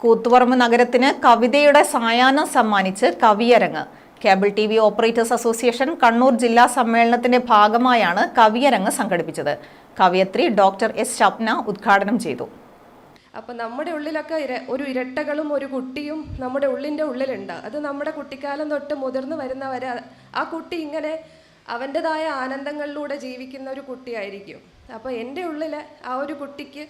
കൂത്തുപറമ്പ് നഗരത്തിന് കവിതയുടെ സായാഹ്നം സമ്മാനിച്ച് കവിയരങ്ങ്. Cable T V operators association Kannur ജില്ലാ സമ്മേളനത്തിന്റെ ഭാഗമായാണ് കവിയരങ്ങ് സംഘടിപ്പിച്ചത്. കവിയത്രി ഡോക്ടർ എസ് ഷപ്ന ഉദ്ഘാടനം ചെയ്തു. അപ്പം നമ്മുടെ ഉള്ളിലൊക്കെ ഇര ഒരു ഇരട്ടകളും ഒരു കുട്ടിയും നമ്മുടെ ഉള്ളിന്റെ ഉള്ളിലുണ്ട്. അത് നമ്മുടെ കുട്ടിക്കാലം തൊട്ട് മുതിർന്നു വരുന്നവരെ ആ- കുട്ടി ഇങ്ങനെ അവന്റെതായ ആനന്ദങ്ങളിലൂടെ ജീവിക്കുന്ന ഒരു കുട്ടിയായിരിക്കും. അപ്പോൾ എന്റെ ഉള്ളിൽ ആ ഒരു കുട്ടിക്ക്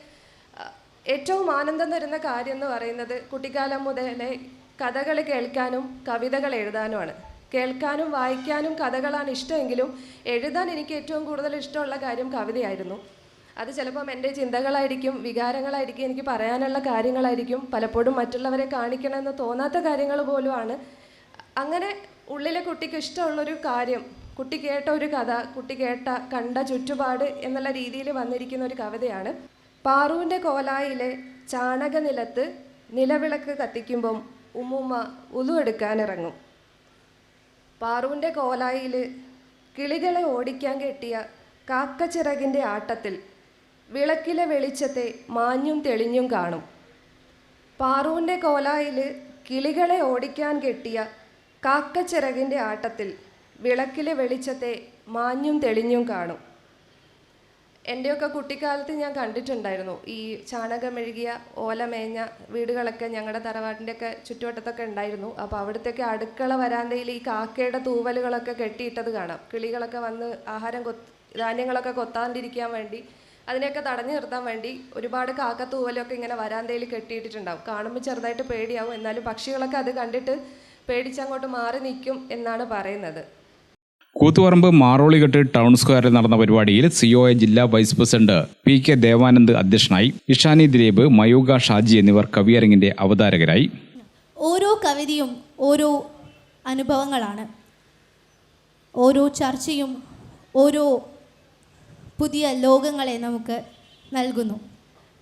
ഏറ്റവും ആനന്ദം തരുന്ന കാര്യം എന്ന് പറയുന്നത് കുട്ടിക്കാലം മുതലേ കഥകൾ കേൾക്കാനും കവിതകൾ എഴുതാനുമാണ്. കേൾക്കാനും വായിക്കാനും കഥകളാണ് ഇഷ്ടമെങ്കിലും എഴുതാൻ എനിക്ക് ഏറ്റവും കൂടുതൽ ഇഷ്ടമുള്ള കാര്യം കവിതയായിരുന്നു. അത് ചിലപ്പം എന്റെ ചിന്തകളായിരിക്കും വികാരങ്ങളായിരിക്കും എനിക്ക് പറയാനുള്ള കാര്യങ്ങളായിരിക്കും പലപ്പോഴും മറ്റുള്ളവരെ കാണിക്കണമെന്ന് തോന്നാത്ത കാര്യങ്ങൾ പോലുമാണ്. അങ്ങനെ ഉള്ളിലെ കുട്ടിക്ക് ഇഷ്ടമുള്ളൊരു കാര്യം കുട്ടി കേട്ട ഒരു കഥ കുട്ടി കേട്ട കണ്ട ചുറ്റുപാട് എന്നുള്ള രീതിയിൽ വന്നിരിക്കുന്ന ഒരു കവിതയാണ്. പാറുവിന്റെ കോലായിലെ ചാണകനിലത്ത് നിലവിളക്ക് കത്തിക്കുമ്പം ഉമ്മുമ്മ ഉതുവെടുക്കാനിറങ്ങും പാറുവിന്റെ കോലായിൽ കിളികളെ ഓടിക്കാൻ കെട്ടിയ കാക്കച്ചിറകിന്റെ ആട്ടത്തിൽ വിളക്കിലെ വെളിച്ചത്തെ മാഞ്ഞും തെളിഞ്ഞും കാണും. പാറുവിന്റെ കോലായിൽ കിളികളെ ഓടിക്കാൻ കെട്ടിയ കാക്കച്ചിറകിന്റെ ആട്ടത്തിൽ വിളക്കിലെ വെളിച്ചത്തെ മാഞ്ഞും തെളിഞ്ഞും കാണും. എന്റെയൊക്കെ കുട്ടിക്കാലത്ത് ഞാൻ കണ്ടിട്ടുണ്ടായിരുന്നു. ഈ ചാണകമെഴുകിയ ഓലമേഞ്ഞ ഓല മേഞ്ഞ വീടുകളൊക്കെ ഞങ്ങളുടെ തറവാട്ടിന്റെയൊക്കെ ചുറ്റുവട്ടത്തൊക്കെ ഉണ്ടായിരുന്നു. അപ്പോൾ അവിടുത്തെയൊക്കെ അടുക്കള വരാന്തയിൽ ഈ കാക്കയുടെ തൂവലുകളൊക്കെ കെട്ടിയിട്ടത് കാണാം. കിളികളൊക്കെ വന്ന് ആഹാരം കൊ ധാന്യങ്ങളൊക്കെ കൊത്താണ്ടിരിക്കാൻ വേണ്ടി അതിനെയൊക്കെ തടഞ്ഞു നിർത്താൻ വേണ്ടി ഒരുപാട് കാക്ക തൂവലൊക്കെ ഇങ്ങനെ വരാന്തയിൽ കെട്ടിയിട്ടിട്ടുണ്ടാവും. കാണുമ്പോൾ ചെറുതായിട്ട് പേടിയാവും. എന്നാലും പക്ഷികളൊക്കെ അത് കണ്ടിട്ട് പേടിച്ചങ്ങോട്ട് മാറി നിൽക്കും എന്നാണ് പറയുന്നത്. കൂത്തുപറമ്പ് മാറോളികെട്ട് ടൗൺ സ്ക്വയറിൽ നടന്ന പരിപാടിയിൽ സിഒഎ ജില്ലാ vice president P K Devanand അധ്യക്ഷനായി ഇഷാനി ദിലീപ് മയൂക ഷാജി എന്നിവർ കവിയരങ്ങിന്റെ അവതാരകരായി. ഓരോ കവിതയും ഓരോ അനുഭവങ്ങളാണ്. ഓരോ ചർച്ചയും ഓരോ പുതിയ ലോകങ്ങളെ നമുക്ക് നൽകുന്നു.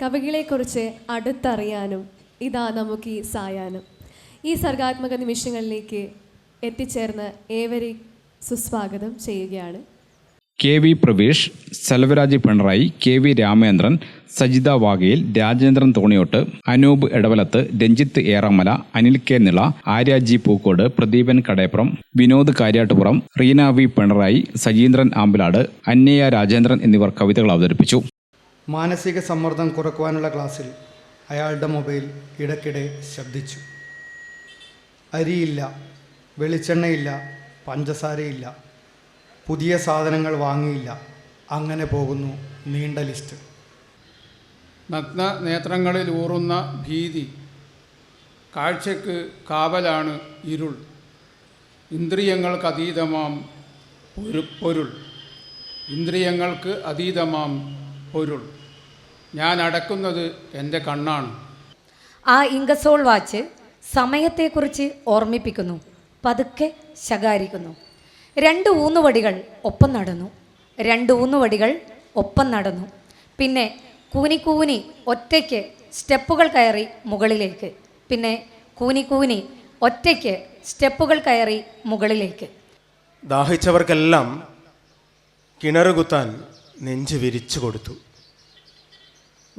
കവികളെക്കുറിച്ച് അടുത്തറിയാനും ഇതാ നമുക്ക് ഈ സായാഹ്നം. ഈ സർഗാത്മക നിമിഷങ്ങളിലേക്ക് എത്തിച്ചേർന്ന് ഏവരെ സുസ്വാഗതം ചെയ്യുകയാണ്. K V Praveesh Selvaraj Pinarayi K V Ramendran Sajitha Vagayil Rajendran Thoniyott Anoop Edavalath Ranjith Eramala Anil K Nila Arya G Pookode Pradeepan Kadayappuram Vinod Karyattupuram Reena V Pinarayi Sajeendran Ampilad Annaya Rajendran എന്നിവർ കവിതകൾ അവതരിപ്പിച്ചു. മാനസിക സമ്മർദ്ദം കുറക്കുവാനുള്ള ക്ലാസ്സിൽ അയാളുടെ mobile ഇടയ്ക്കിടെ ശബ്ദിച്ചു. അരിയില്ല വെളിച്ചെണ്ണയില്ല പഞ്ചസാരയില്ല. പുതിയ സാധനങ്ങൾ വാങ്ങിയില്ല. അങ്ങനെ പോകുന്നു നീണ്ട ലിസ്റ്റ്. നഗ്ന നേത്രങ്ങളിൽ ഊറുന്ന ഭീതി. കാഴ്ചയ്ക്ക് കാവലാണ് ഇരുൾ. ഇന്ദ്രിയങ്ങൾക്ക് അതീതമാം പൊരു പൊരുൾ. ഇന്ദ്രിയങ്ങൾക്ക് അതീതമാം പൊരുൾ. ഞാൻ അടക്കുന്നത് എന്റെ കണ്ണാണ്. ആ ഇംഗസോൾ വാച്ച് സമയത്തെക്കുറിച്ച് ഓർമ്മിപ്പിക്കുന്നു. പതുക്കെ ശകാരിക്കുന്നു. രണ്ട് ഊന്നുവടികൾ ഒപ്പം നടന്നു. രണ്ട് ഊന്നുവടികൾ ഒപ്പം നടന്നു. പിന്നെ കൂനിക്കൂനി കൂനി ഒറ്റയ്ക്ക് സ്റ്റെപ്പുകൾ കയറി മുകളിലേക്ക്. പിന്നെ കൂനിക്കൂനി കൂനി ഒറ്റയ്ക്ക് സ്റ്റെപ്പുകൾ കയറി മുകളിലേക്ക്. ദാഹിച്ചവർക്കെല്ലാം കിണറുകുത്താൻ നെഞ്ച് വിരിച്ചു കൊടുത്തു.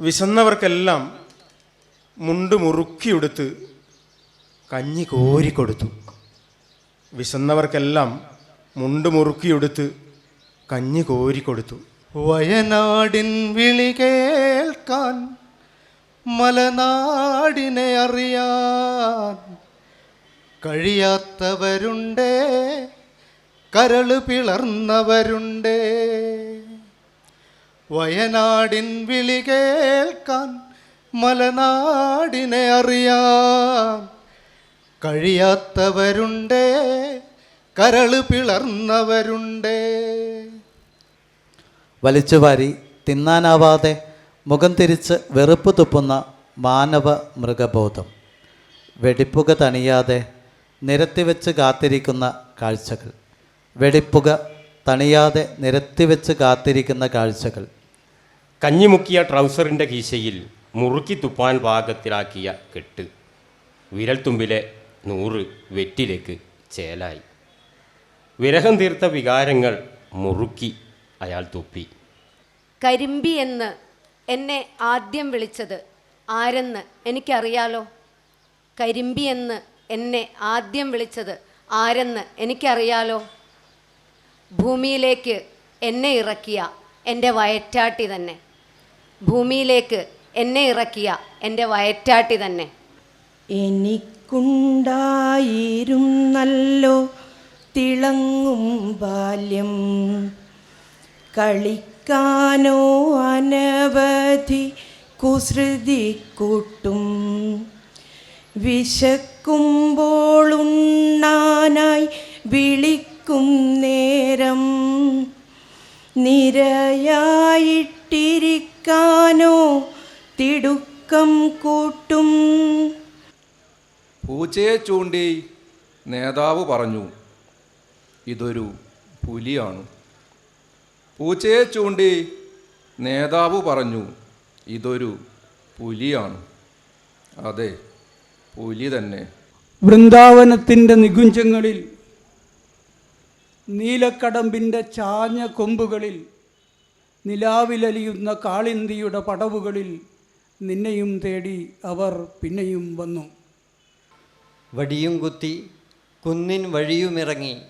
വിശന്നവർക്കെല്ലാം മുണ്ട് മുറുക്കിയെടുത്ത് കഞ്ഞി കോരിക്കൊടുത്തു വിശന്നവർക്കെല്ലാം മുണ്ട് മുറുക്കിയെടുത്ത് കഞ്ഞി കോരിക്കൊടുത്തു വയനാടിൻ വിളി കേൾക്കാൻ മലനാടിനെ അറിയാൻ കഴിയാത്തവരുണ്ടേ കരൾ പിളർന്നവരുണ്ടേ. വയനാടിൻ വിളി കേൾക്കാൻ മലനാടിനെ അറിയാൻ കഴിയാത്തവരുണ്ടേ കരൾ പിളർന്നവരുണ്ടേ. വലിച്ചുവാരി തിന്നാനാവാതെ മുഖം തിരിച്ച് വെറുപ്പ് തുപ്പുന്ന മാനവ മൃഗബോധം. വെടിപ്പുക തണിയാതെ നിരത്തിവെച്ച് കാത്തിരിക്കുന്ന കാഴ്ചകൾ. വെടിപ്പുക തണിയാതെ നിരത്തിവെച്ച് കാത്തിരിക്കുന്ന കാഴ്ചകൾ. കഞ്ഞിമുക്കിയ ട്രൗസറിന്റെ കീശയിൽ മുറുക്കി തുപ്പാൻ പാകത്തിലാക്കിയ കെട്ട്. വിരൽത്തുമ്പിലെ നൂറ് വെറ്റിലേക്ക് ചേലായി. വിരഹം തീർത്ത വികാരങ്ങൾ മുറുക്കി അയാൾ തുപ്പി. കരിമ്പി എന്ന് എന്നെ ആദ്യം വിളിച്ചത് ആരെന്ന് എനിക്കറിയാലോ? കരിമ്പി എന്ന് എന്നെ ആദ്യം വിളിച്ചത് ആരെന്ന് എനിക്കറിയാലോ? ഭൂമിയിലേക്ക് എന്നെ ഇറക്കിയ എന്റെ വയറ്റാട്ടി തന്നെ. ഭൂമിയിലേക്ക് എന്നെ ഇറക്കിയ എന്റെ വയറ്റാട്ടി തന്നെ. എനിക്കുണ്ടായിരുന്നല്ലോ തിളങ്ങും ബാല്യം. കളിക്കാനോ അനവധി കുസൃതി കൂട്ടും. വിശക്കുമ്പോൾ വിളിക്കും നേരം. നിരയായിട്ടിരിക്കാനോ തിടുക്കം കൂട്ടും. പൂച്ചയെ ചൂണ്ടി നേതാവ് പറഞ്ഞു ഇതൊരു പുലിയാണ്. പൂച്ചയെ ചൂണ്ടി നേതാവ് പറഞ്ഞു ഇതൊരു പുലിയാണ്. അതെ പുലി തന്നെ. വൃന്ദാവനത്തിന്റെ നികുഞ്ചങ്ങളിൽ നീലക്കടമ്പിന്റെ ചാഞ്ഞ കൊമ്പുകളിൽ നിലാവിലലിയുന്ന കാളിന്തിയുടെ പടവുകളിൽ നിന്നെയും തേടി അവർ പിന്നെയും വന്നു. വടിയും കുത്തി കുന്നിൻ വഴിയുമിറങ്ങി.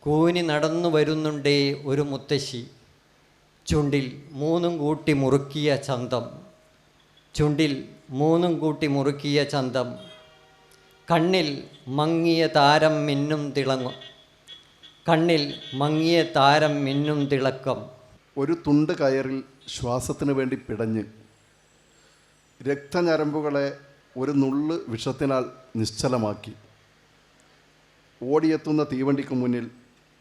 കൂനി നടന്നു വരുന്നുണ്ടേ ഒരു മുത്തശ്ശി. ചുണ്ടിൽ മൂന്നും കൂട്ടി മുറുക്കിയ ചന്തം. ചുണ്ടിൽ മൂന്നും കൂട്ടി മുറുക്കിയ ചന്തം. കണ്ണിൽ മങ്ങിയ താരം മിന്നും തിളങ്ങും. കണ്ണിൽ മങ്ങിയ താരം മിന്നും തിളക്കം. ഒരു തുണ്ട് കയറിൽ ശ്വാസത്തിന് വേണ്ടി പിടഞ്ഞ്. രക്തഞരമ്പുകളെ ഒരു നുള്ള് വിഷത്തിനാൽ നിശ്ചലമാക്കി. ഓടിയെത്തുന്ന തീവണ്ടിക്ക് മുന്നിൽ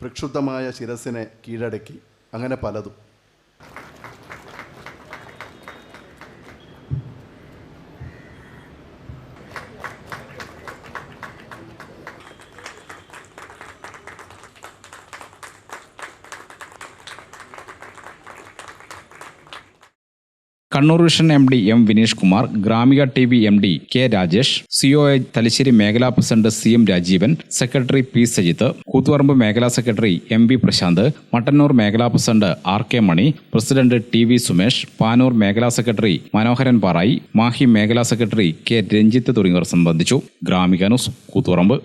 പ്രക്ഷുബ്ധമായ ശിരസിനെ കീഴടക്കി. അങ്ങനെ പലതും. Kannur vision M D M Vineesh Kumar Gramika T V M D K Rajesh CO A Thalassery മേഖലാ president C M Rajeevan secretary P Sajith Koothuparamba മേഖലാ secretary M V Prashanth Mattannur മേഖലാ president R K Mani president T V Sumesh Panoor മേഖലാ secretary മനോഹരൻ പാറായി മാഹി മേഖലാ secretary K Ranjith തുടങ്ങിയവർ സംബന്ധിച്ചു. Gramika news Koothuparamba.